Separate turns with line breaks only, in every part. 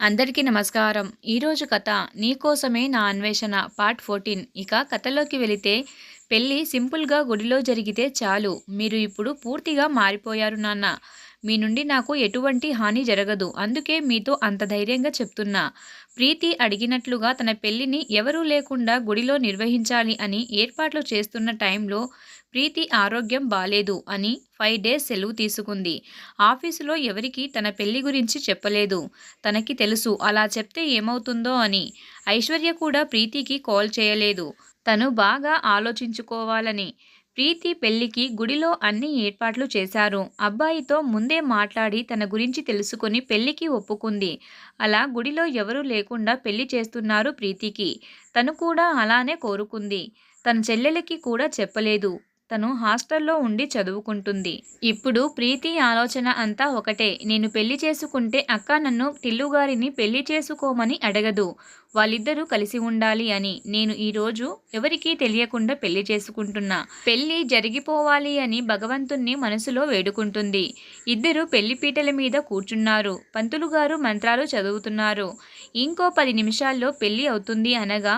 అందరికీ నమస్కారం. ఈరోజు కథ నీకోసమే నా అన్వేషణ పార్ట్ ఫోర్టీన్. ఇక కథలోకి వెళితే పెళ్ళి సింపుల్గా గుడిలో జరిగితే చాలు. మీరు ఇప్పుడు పూర్తిగా మారిపోయారు నాన్న. మీ నుండి నాకు ఎటువంటి హాని జరగదు. అందుకే మీతో అంత ధైర్యంగా చెప్తున్నా. ప్రీతి అడిగినట్లుగా తన పెళ్ళిని ఎవరూ లేకుండా గుడిలో నిర్వహించాలి అని ఏర్పాట్లు చేస్తున్న టైంలో ప్రీతి ఆరోగ్యం బాలేదు అని ఫైవ్ డేస్ సెలవు తీసుకుంది. ఆఫీసులో ఎవరికి తన పెళ్ళి గురించి చెప్పలేదు. తనకి తెలుసు అలా చెప్తే ఏమవుతుందో అని. ఐశ్వర్య కూడా ప్రీతికి కాల్ చేయలేదు. తను బాగా ఆలోచించుకోవాలని. ప్రీతి పెళ్ళికి గుడిలో అన్ని ఏర్పాట్లు చేశారు. అబ్బాయితో ముందే మాట్లాడి తన గురించి తెలుసుకుని పెళ్ళికి ఒప్పుకుంది. అలా గుడిలో ఎవరూ లేకుండా పెళ్ళి చేస్తున్నారు ప్రీతికి. తను కూడా అలానే కోరుకుంది. తన చెల్లెలకి కూడా చెప్పలేదు. తను హాస్టల్లో ఉండి చదువుకుంటుంది. ఇప్పుడు ప్రీతి ఆలోచన అంతా ఒకటే. నేను పెళ్ళి చేసుకుంటే అక్క నన్ను టిల్లుగారిని పెళ్ళి చేసుకోమని అడగదు. వాళ్ళిద్దరూ కలిసి ఉండాలి అని. నేను ఈరోజు ఎవరికీ తెలియకుండా పెళ్ళి చేసుకుంటున్నా. పెళ్ళి జరిగిపోవాలి అని భగవంతుణ్ణి మనసులో వేడుకుంటుంది. ఇద్దరు పెళ్ళిపీటల మీద కూర్చున్నారు. పంతులు గారు మంత్రాలు చదువుతున్నారు. ఇంకో పది నిమిషాల్లో పెళ్ళి అవుతుంది అనగా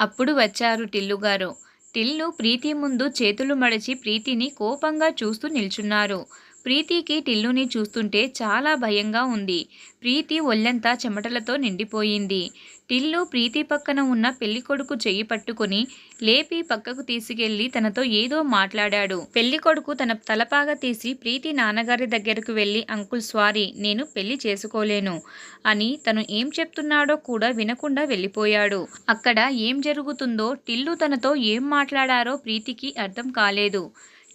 అప్పుడు వచ్చారు టిల్లుగారు. టిల్లు ప్రీతి ముందు చేతులు మడిచి ప్రీతిని కోపంగా చూస్తూ నిల్చున్నారు. ప్రీతికి టిల్లుని చూస్తుంటే చాలా భయంగా ఉంది. ప్రీతి ఒళ్ళంతా చెమటలతో నిండిపోయింది. టిల్లు ప్రీతి పక్కన ఉన్న పెళ్ళికొడుకు చెయ్యి పట్టుకుని లేపి పక్కకు తీసుకెళ్ళి తనతో ఏదో మాట్లాడాడు. పెళ్ళికొడుకు తన తలపాగా తీసి ప్రీతి నాన్నగారి దగ్గరకు వెళ్ళి అంకుల్ స్వారీ నేను పెళ్ళి చేసుకోలేను అని తను ఏం చెప్తున్నాడో కూడా వినకుండా వెళ్ళిపోయాడు. అక్కడ ఏం జరుగుతుందో టిల్లు తనతో ఏం మాట్లాడారో ప్రీతికి అర్థం కాలేదు.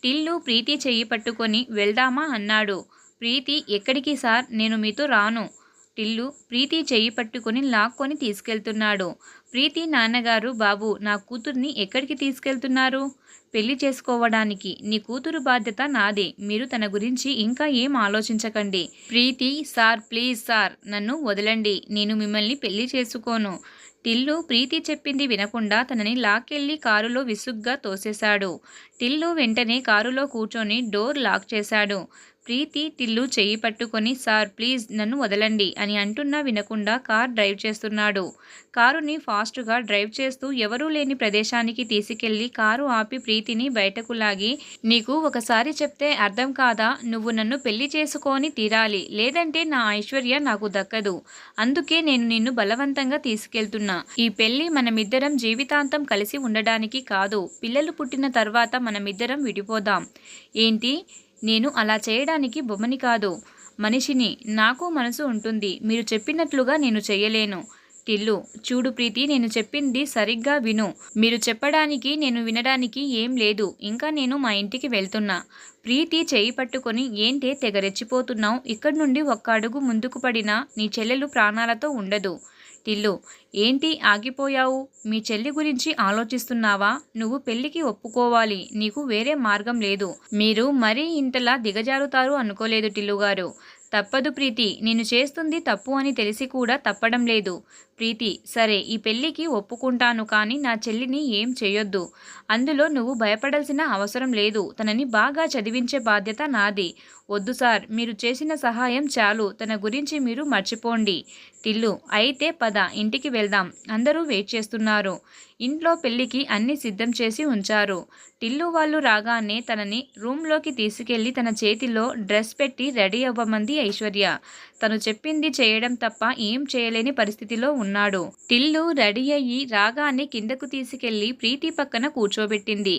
టిల్లు ప్రీతి చెయ్యి పట్టుకొని వెళ్దామా అన్నాడు. ప్రీతి ఎక్కడికి సార్? నేను మీతో రాను. టిల్లు ప్రీతి చెయ్యి పట్టుకొని లాక్కొని తీసుకెళ్తున్నాడు. ప్రీతి నాన్నగారు బాబు నా కూతుర్ని ఎక్కడికి తీసుకెళ్తున్నారు? పెళ్ళి చేసుకోవడానికి. నీ కూతురు బాధ్యత నాదే. మీరు తన గురించి ఇంకా ఏం ఆలోచించకండి. Preethi sir please sir. నన్ను వదలండి. నేను మిమ్మల్ని పెళ్ళి చేసుకోను. టిల్లు ప్రీతి చెప్పింది వినకుండా తనని లాక్కెళ్ళి కారులో విసుగ్గా తోసేశాడు. టిల్లు వెంటనే కారులో కూర్చొని డోర్ లాక్ చేశాడు. ప్రీతి టిల్లు చెయ్యి పట్టుకొని సార్ ప్లీజ్ నన్ను వదలండి అని అంటున్నా వినకుండా కార్ డ్రైవ్ చేస్తున్నాడు. కారుని ఫాస్ట్గా డ్రైవ్ చేస్తూ ఎవరూ లేని ప్రదేశానికి తీసుకెళ్ళి కారు ఆపి ప్రీతిని బయటకు లాగి నీకు ఒకసారి చెప్తే అర్థం కాదా? నువ్వు నన్ను పెళ్ళి చేసుకొని తీరాలి. లేదంటే నా ఐశ్వర్య నాకు దక్కదు. అందుకే నేను నిన్ను బలవంతంగా తీసుకెళ్తున్నా. ఈ పెళ్ళి మనమిద్దరం జీవితాంతం కలిసి ఉండడానికి కాదు. పిల్లలు పుట్టిన తర్వాత మనమిద్దరం విడిపోదాం. ఏంటి? నేను అలా చేయడానికి బొమ్మని కాదు. మనిషిని నాకు మనసు ఉంటుంది. మీరు చెప్పినట్లుగా నేను చేయలేను. టిల్లు చూడు ప్రీతి నేను చెప్పింది సరిగ్గా విను. మీరు చెప్పడానికి నేను వినడానికి ఏం లేదు. ఇంకా నేను మా ఇంటికి వెళ్తున్నా. ప్రీతి చేయి పట్టుకొని ఏంటే తెగ రెచ్చిపోతున్నావు? ఇక్కడి నుండి ఒక్క అడుగు ముందుకు పడినా నీ చెల్లెలు ప్రాణాలతో ఉండదు. టిల్లు ఏంటి ఆగిపోయావు? మీ చెల్లి గురించి ఆలోచిస్తున్నావా? నువ్వు పెళ్ళికి ఒప్పుకోవాలి. నీకు వేరే మార్గం లేదు. మీరు మరీ ఇంతలా దిగజారుతారు అనుకోలేదు టిల్లుగారు తప్పదు ప్రీతి. నేను చేస్తుంది తప్పు అని తెలిసి కూడా తప్పడం లేదు. ప్రీతి సరే ఈ పెళ్ళికి ఒప్పుకుంటాను కానీ నా చెల్లిని ఏం చేయొద్దు. అందులో నువ్వు భయపడాల్సిన అవసరం లేదు. తనని బాగా చదివించే బాధ్యత నాది. వద్దు సార్ మీరు చేసిన సహాయం చాలు తన గురించి మీరు మర్చిపోండి. టిల్లు అయితే పద ఇంటికి వెళ్దాం అందరూ వెయిట్ చేస్తున్నారు. ఇంట్లో పెళ్ళికి అన్ని సిద్ధం చేసి ఉంచారు. టిల్లు వాళ్ళు రాగానే తనని రూమ్లోకి తీసుకెళ్ళి తన చేతిలో డ్రెస్ పెట్టి రెడీ అవ్వమంది ఐశ్వర్య. తను చెప్పింది చేయడం తప్ప ఏం చేయలేని పరిస్థితిలో ఉన్నాడు. టిల్లు రెడీ అయ్యి రాగానే కిందకు తీసుకెళ్ళి ప్రీతి పక్కన కూర్చోబెట్టింది.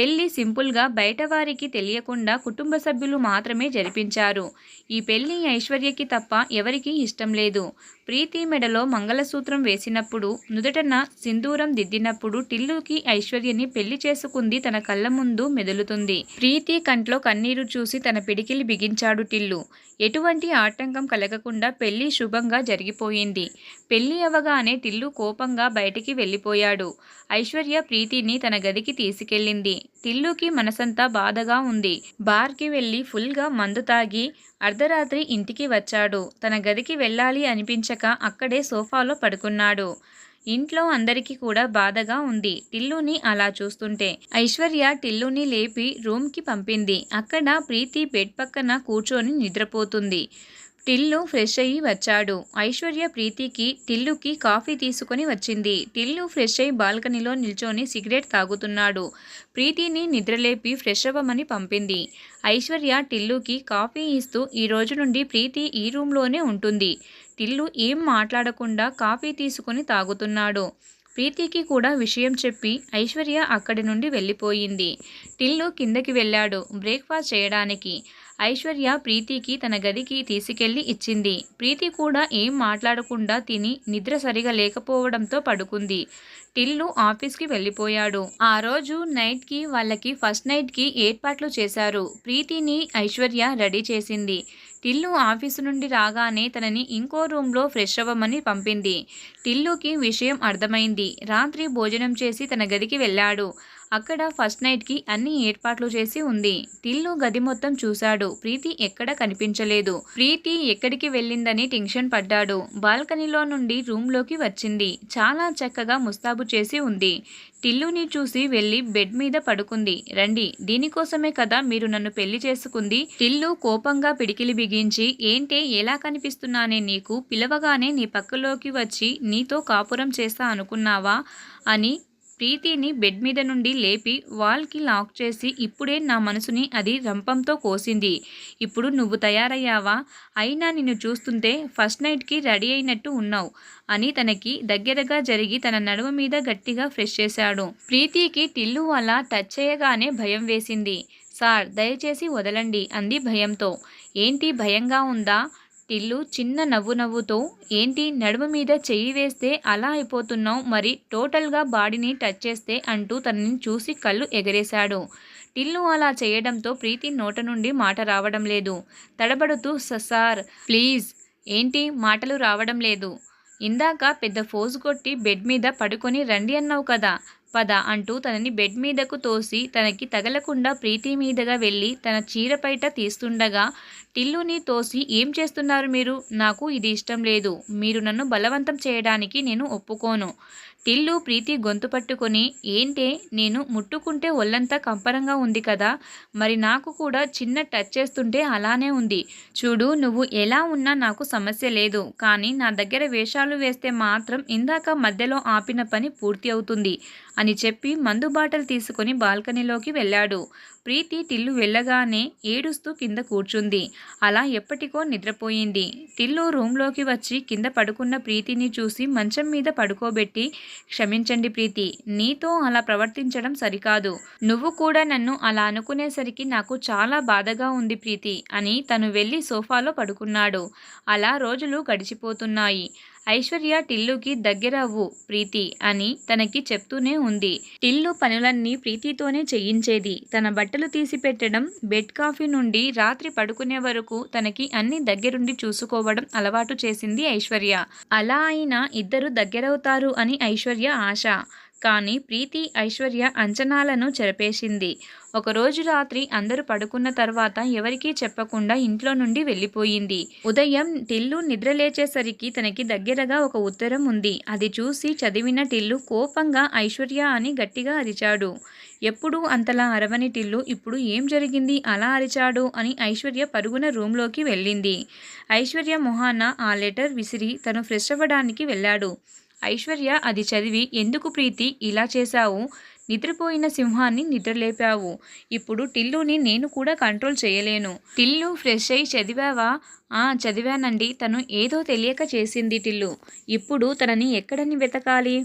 పెళ్ళి సింపుల్గా బయటవారికి తెలియకుండా కుటుంబ సభ్యులు మాత్రమే జరిపించారు. ఈ పెళ్ళి ఐశ్వర్యకి తప్ప ఎవరికీ ఇష్టం లేదు. ప్రీతి మెడలో మంగళసూత్రం వేసినప్పుడు నుదుటన సింధూరం దిద్దినప్పుడు టిల్లుకి ఐశ్వర్యని పెళ్ళి చేసుకుంది తన కళ్ళ ముందు మెదులుతుంది. ప్రీతి కంట్లో కన్నీరు చూసి తన పిడికిలి బిగించాడు టిల్లు. ఎటువంటి ఆటంకం కలగకుండా పెళ్ళి శుభంగా జరిగిపోయింది. పెళ్ళి అవగానే టిల్లు కోపంగా బయటికి వెళ్ళిపోయాడు. ఐశ్వర్య ప్రీతిని తన గదికి తీసుకెళ్ళింది. టిల్లుకి మనసంతా బాధగా ఉంది. బార్కి వెళ్ళి ఫుల్గా మందు తాగి అర్ధరాత్రి ఇంటికి వచ్చాడు. తన గదికి వెళ్ళాలి అనిపించక అక్కడే సోఫాలో పడుకున్నాడు. ఇంట్లో అందరికీ కూడా బాధగా ఉంది. టిల్లుని అలా చూస్తుంటే ఐశ్వర్య టిల్లుని లేపి రూమ్కి పంపింది. అక్కడ ప్రీతి బెడ్ పక్కన కూర్చొని నిద్రపోతుంది. టిల్లు ఫ్రెష్ అయ్యి వచ్చాడు. ఐశ్వర్య ప్రీతికి టిల్లుకి కాఫీ తీసుకొని వచ్చింది. టిల్లు ఫ్రెష్ అయి బాల్కనీలో నిల్చొని సిగరెట్ తాగుతున్నాడు. ప్రీతిని నిద్రలేపి ఫ్రెష్ అవ్వమని పంపింది. ఐశ్వర్య టిల్లుకి కాఫీ ఇస్తూ ఈ రోజు నుండి ప్రీతి ఈ రూమ్లోనే ఉంటుంది. టిల్లు ఏం మాట్లాడకుండా కాఫీ తీసుకొని తాగుతున్నాడు. ప్రీతికి కూడా విషయం చెప్పి ఐశ్వర్య అక్కడి నుండి వెళ్ళిపోయింది. టిల్లు కిందకి వెళ్ళాడు బ్రేక్ఫాస్ట్ చేయడానికి. ఐశ్వర్య ప్రీతికి తన గదికి తీసుకెళ్ళి ఇచ్చింది. ప్రీతి కూడా ఏం మాట్లాడకుండా తిని నిద్ర సరిగా లేకపోవడంతో పడుకుంది. టిల్లు ఆఫీస్కి వెళ్ళిపోయాడు. ఆ రోజు నైట్కి వాళ్ళకి ఫస్ట్ నైట్కి ఏర్పాట్లు చేశారు. ప్రీతిని ఐశ్వర్య రెడీ చేసింది. టిల్లు ఆఫీసు నుండి రాగానే తనని ఇంకో రూమ్లో ఫ్రెష్ అవ్వమని పంపింది. టిల్లుకి విషయం అర్థమైంది. రాత్రి భోజనం చేసి తన గదికి వెళ్ళాడు. అక్కడ ఫస్ట్ నైట్కి అన్ని ఏర్పాట్లు చేసి ఉంది. టిల్లు గది మొత్తం చూశాడు. ప్రీతి ఎక్కడ కనిపించలేదు. ప్రీతి ఎక్కడికి వెళ్ళిందని టెన్షన్ పడ్డాడు. బాల్కనీలో నుండి రూమ్లోకి వచ్చింది. చాలా చక్కగా ముస్తాబు చేసి ఉంది. టిల్లుని చూసి వెళ్ళి బెడ్ మీద పడుకుంది. రండి దీనికోసమే కదా మీరు నన్ను పెళ్ళి చేసుకుంది? టిల్లు కోపంగా పిడికిలి బిగించి ఏంటే ఎలా కనిపిస్తున్నానే నీకు? పిలవగానే నీ పక్కలోకి వచ్చి నీతో కాపురం చేస్తా అనుకున్నావా? అని ప్రీతిని బెడ్ మీద నుండి లేపి వాల్కి లాక్ చేసి ఇప్పుడే నా మనసుని అది రంపంతో కోసింది. ఇప్పుడు నువ్వు తయారయ్యావా? అయినా నిన్ను చూస్తుంటే ఫస్ట్ నైట్కి రెడీ అయినట్టు ఉన్నావు అని తనకి దగ్గరగా జరిగి తన నడుమ మీద గట్టిగా ఫ్రెష్ చేశాడు. ప్రీతికి టిల్లు అలా టచ్ చేయగానే భయం వేసింది. సార్ దయచేసి వదలండి అంది భయంతో. ఏంటి భయంగా ఉందా? టిల్లు చిన్న నవ్వు నవ్వుతో ఏంటి నడుము మీద చెయ్యి వేస్తే అలా అయిపోతున్నావు? మరి టోటల్గా బాడీని టచ్ చేస్తే అంటూ తనని చూసి కళ్ళు ఎగరేశాడు. టిల్లు అలా చేయడంతో ప్రీతి నోట నుండి మాట రావడం లేదు. తడబడుతూ సార్ ప్లీజ్ ఏంటి మాటలు రావడం లేదు. ఇందాక పెద్ద ఫోజు కొట్టి బెడ్ మీద పడుకొని రండి అన్నావు కదా పద అంటూ తనని బెడ్ మీదకు తోసి తనకి తగలకుండా ప్రీతి మీదగా వెళ్ళి తన చీరపైట తీస్తుండగా టిల్లుని తోసి ఏం చేస్తున్నారు మీరు? నాకు ఇది ఇష్టం లేదు. మీరు నన్ను బలవంతం చేయడానికి నేను ఒప్పుకోను. టిల్లు ప్రీతి గొంతు పట్టుకొని ఏంటే నేను ముట్టుకుంటే ఒళ్ళంతా కంపరంగా ఉంది కదా మరి నాకు కూడా చిన్న టచ్ చేస్తుంటే అలానే ఉంది. చూడు నువ్వు ఎలా ఉన్నా నాకు సమస్య లేదు కానీ నా దగ్గర వేషాలు వేస్తే మాత్రం ఇందాక మధ్యలో ఆపిన పని పూర్తి అవుతుంది అని చెప్పి మందు బాటలు తీసుకొని బాల్కనీలోకి వెళ్ళాడు. ప్రీతి టిల్లు వెళ్ళగానే ఏడుస్తూ కింద కూర్చుంది. అలా ఎప్పటికో నిద్రపోయింది. టిల్లు రూమ్లోకి వచ్చి కింద పడుకున్న ప్రీతిని చూసి మంచం మీద పడుకోబెట్టి క్షమించండి ప్రీతి నీతో అలా ప్రవర్తించడం సరికాదు. నువ్వు కూడా నన్ను అలా అనుకునేసరికి నాకు చాలా బాధగా ఉంది ప్రీతి అని తను వెళ్ళి సోఫాలో పడుకున్నాడు. అలా రోజులు గడిచిపోతున్నాయి. ఐశ్వర్య టిల్లుకి దగ్గరవ్వు ప్రీతి అని తనకి చెప్తూనే ఉంది. టిల్లు పనులన్నీ ప్రీతితోనే చేయించేది. తన బట్టలు తీసి పెట్టడం బెడ్ కాఫీ నుండి రాత్రి పడుకునే వరకు తనకి అన్ని దగ్గరుండి చూసుకోవడం అలవాటు చేసింది ఐశ్వర్య. అలా అయినా ఇద్దరు దగ్గరవుతారు అని ఐశ్వర్య ఆశ. కానీ ప్రీతి ఐశ్వర్య అంచనాలను చెరపేసింది. ఒకరోజు రాత్రి అందరూ పడుకున్న తర్వాత ఎవరికీ చెప్పకుండా ఇంట్లో నుండి వెళ్ళిపోయింది. ఉదయం టిల్లు నిద్రలేచేసరికి తనకి దగ్గరగా ఒక ఉత్తరం ఉంది. అది చూసి చదివిన టిల్లు కోపంగా ఐశ్వర్య అని గట్టిగా అరిచాడు. ఎప్పుడూ అంతలా అరవని టిల్లు ఇప్పుడు ఏం జరిగింది? అలా అరిచాడు అని ఐశ్వర్య పరుగున రూమ్లోకి వెళ్ళింది. ఐశ్వర్య మొహాన ఆ లెటర్ విసిరి తను ఫ్రెష్ అవ్వడానికి వెళ్ళాడు. ఐశ్వర్య అది చదివి ఎందుకు ప్రీతి ఇలా చేశావు? నిద్రపోయిన సింహాన్ని నిద్రలేపావు. ఇప్పుడు టిల్లుని నేను కూడా కంట్రోల్ చేయలేను. టిల్లు ఫ్రెష్ అయి చదివావా? ఆ చదివానండి. తను ఏదో తెలియక చేసింది టిల్లు. ఇప్పుడు తనని ఎక్కడని వెతకాలి?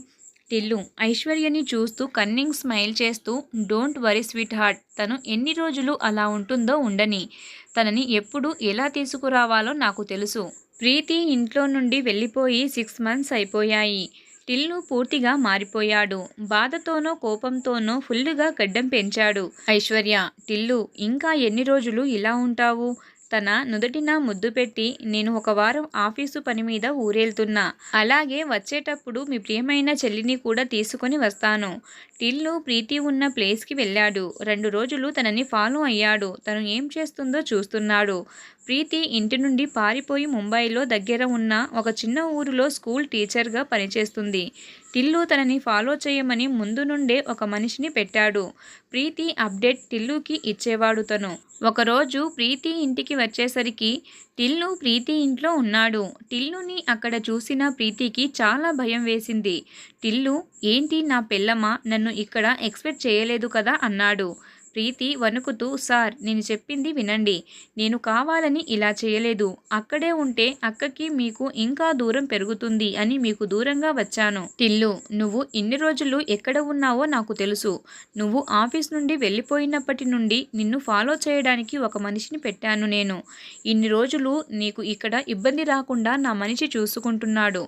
టిల్లు ఐశ్వర్యని చూస్తూ కన్నింగ్ స్మైల్ చేస్తూ డోంట్ వరీ స్వీట్ హార్ట్ తను ఎన్ని రోజులు అలా ఉంటుందో ఉండని. తనని ఎప్పుడు ఎలా తీసుకురావాలో నాకు తెలుసు. ప్రీతి ఇంట్లో నుండి వెళ్ళిపోయి సిక్స్ మంత్స్ అయిపోయాయి. టిల్లు పూర్తిగా మారిపోయాడు. బాధతోనో కోపంతోనో ఫుల్లుగా గడ్డం పెంచాడు. ఐశ్వర్య టిల్లు ఇంకా ఎన్ని రోజులు ఇలా ఉంటావు? తన నుదుటిన ముద్దు పెట్టి నేను ఒక వారం ఆఫీసు పని మీద ఊరేళ్తున్నా. అలాగే వచ్చేటప్పుడు మీ ప్రియమైన చెల్లిని కూడా తీసుకొని వస్తాను. టిల్లు ప్రీతి ఉన్న ప్లేస్కి వెళ్ళాడు. రెండు రోజులు తనని ఫాలో అయ్యాడు. తను ఏం చేస్తుందో చూస్తున్నాడు. ప్రీతి ఇంటి నుండి పారిపోయి ముంబైలో దగ్గర ఉన్న ఒక చిన్న ఊరిలో స్కూల్ టీచర్గా పనిచేస్తుంది. టిల్లు తనని ఫాలో చేయమని ముందు నుండే ఒక మనిషిని పెట్టాడు. ప్రీతి అప్డేట్ టిల్లుకి ఇచ్చేవాడు తను. ఒకరోజు ప్రీతి ఇంటికి వచ్చేసరికి టిల్లు ప్రీతి ఇంట్లో ఉన్నాడు. టిల్లుని అక్కడ చూసిన ప్రీతికి చాలా భయం వేసింది. టిల్లు ఏంటి నా పెళ్ళమ్మ? నన్ను ఇక్కడ ఎక్స్పెక్ట్ చేయలేదు కదా? అన్నాడు. ప్రీతి వణుకుతూ సార్ నేను చెప్పింది వినండి. నేను కావాలని ఇలా చేయలేదు. అక్కడే ఉంటే అక్కకి మీకు ఇంకా దూరం పెరుగుతుంది అని మీకు దూరంగా వచ్చాను. టిల్లు నువ్వు ఇన్ని రోజులు ఎక్కడ ఉన్నావో నాకు తెలుసు. నువ్వు ఆఫీస్ నుండి వెళ్ళిపోయినప్పటి నుండి నిన్ను ఫాలో చేయడానికి ఒక మనిషిని పెట్టాను నేను. ఇన్ని రోజులు నీకు ఇక్కడ ఇబ్బంది రాకుండా నా మనిషి చూసుకుంటున్నాడు.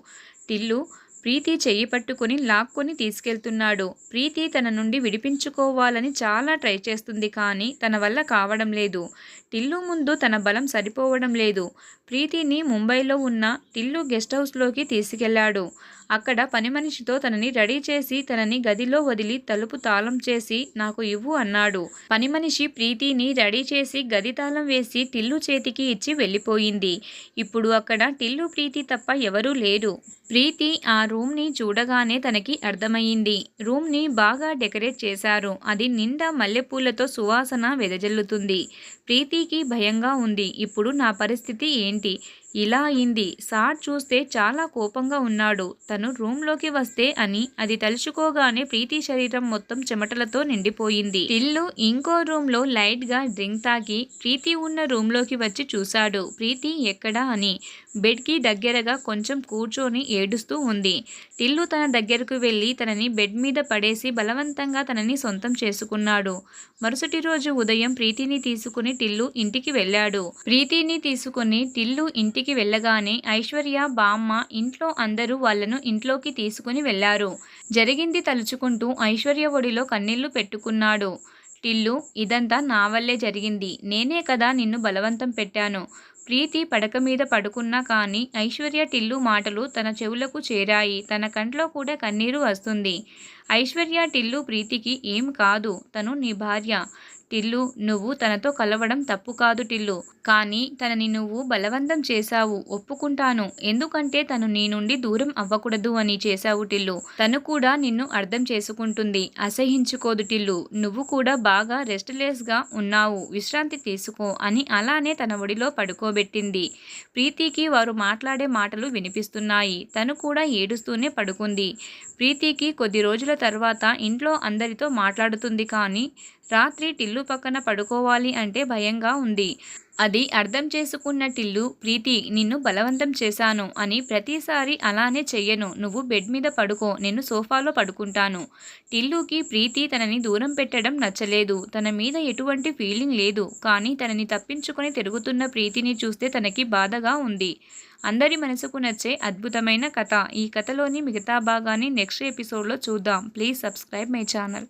టిల్లు ప్రీతి చెయ్యి పట్టుకుని లాక్కొని తీసుకెళ్తున్నాడు. ప్రీతి తన నుండి విడిపించుకోవాలని చాలా ట్రై చేస్తుంది కానీ తన వల్ల కావడం లేదు. టిల్లు ముందు తన బలం సరిపోవడం లేదు. ప్రీతిని ముంబైలో ఉన్న టిల్లు గెస్ట్ హౌస్లోకి తీసుకెళ్ళాడు. అక్కడ పని మనిషితో తనని రెడీ చేసి తనని గదిలో వదిలి తలుపు తాళం చేసి నాకు ఇవ్వు అన్నాడు. పని మనిషి ప్రీతిని రెడీ చేసి గది తాళం వేసి టిల్లు చేతికి ఇచ్చి వెళ్ళిపోయింది. ఇప్పుడు అక్కడ టిల్లు ప్రీతి తప్ప ఎవరూ లేరు. ప్రీతి ఆ రూమ్ని చూడగానే తనకి అర్థమయ్యింది రూమ్ని బాగా డెకరేట్ చేశారు. అది నిండా మల్లెపూలతో సువాసన వెదజల్లుతుంది. ప్రీతికి భయంగా ఉంది. ఇప్పుడు నా పరిస్థితి ఏంటి? ఇలా అయింది. సార్ చూస్తే చాలా కోపంగా ఉన్నాడు. తను రూమ్లోకి వస్తే అని అది తలుచుకోగానే ప్రీతి శరీరం మొత్తం చెమటలతో నిండిపోయింది. ఇల్లు ఇంకో రూమ్లో లైట్గా డ్రింక్ తాగి ప్రీతి ఉన్న రూమ్లోకి వచ్చి చూశాడు. ప్రీతి ఎక్కడా అని. బెడ్కి దగ్గరగా కొంచెం కూర్చొని ఏడుస్తూ ఉంది. టిల్లు తన దగ్గరకు వెళ్ళి తనని బెడ్ మీద పడేసి బలవంతంగా తనని సొంతం చేసుకున్నాడు. మరుసటి రోజు ఉదయం ప్రీతిని తీసుకుని టిల్లు ఇంటికి వెళ్ళాడు. ప్రీతిని తీసుకుని టిల్లు ఇంటికి ఇంటికి వెళ్ళగానే ఐశ్వర్య బామ్మ ఇంట్లో అందరూ వాళ్ళను ఇంట్లోకి తీసుకుని వెళ్ళారు జరిగింది తలుచుకుంటూ ఐశ్వర్య ఒడిలో కన్నీళ్ళు పెట్టుకున్నాడు. టిల్లు ఇదంతా నా వల్లే జరిగింది. నేనే కదా నిన్ను బలవంతం పెట్టాను. ప్రీతి పడక మీద పడుకున్నా కానీ ఐశ్వర్య టిల్లు మాటలు తన చెవులకు చేరాయి. తన కంట్లో కూడా కన్నీరు వస్తుంది. ఐశ్వర్య టిల్లు ప్రీతికి ఏం కాదు. తను నీ భార్య. టిల్లు నువ్వు తనతో కలవడం తప్పు కాదు టిల్లు. కానీ తనని నువ్వు బలవంతం చేశావు. ఒప్పుకుంటాను. ఎందుకంటే తను నీ నుండి దూరం అవ్వకూడదు అని చేశావు టిల్లు. తను కూడా నిన్ను అర్థం చేసుకుంటుంది. అసహించుకోదు టిల్లు. నువ్వు కూడా బాగా రెస్ట్లెస్గా ఉన్నావు. విశ్రాంతి తీసుకో అని అలానే తన ఒడిలో పడుకోబెట్టింది. ప్రీతికి వారు మాట్లాడే మాటలు వినిపిస్తున్నాయి. తను కూడా ఏడుస్తూనే పడుకుంది. ప్రీతికి కొద్ది రోజుల తర్వాత ఇంట్లో అందరితో మాట్లాడుతుంది కానీ రాత్రి టిల్లు పక్కన పడుకోవాలి అంటే భయంగా ఉంది. అది అర్థం చేసుకున్న టిల్లు ప్రీతి నిన్ను బలవంతం చేశాను అని ప్రతిసారి అలానే చెయ్యను. నువ్వు బెడ్ మీద పడుకో నేను సోఫాలో పడుకుంటాను. టిల్లుకి ప్రీతి తనని దూరం పెట్టడం నచ్చలేదు. తన మీద ఎటువంటి ఫీలింగ్ లేదు. కానీ తనని తప్పించుకొని తిరుగుతున్న ప్రీతిని చూస్తే తనకి బాధగా ఉంది. అందరి మనసుకు నచ్చే అద్భుతమైన కథ. ఈ కథలోని మిగతా భాగాన్ని నెక్స్ట్ ఎపిసోడ్లో చూద్దాం. Please subscribe my channel.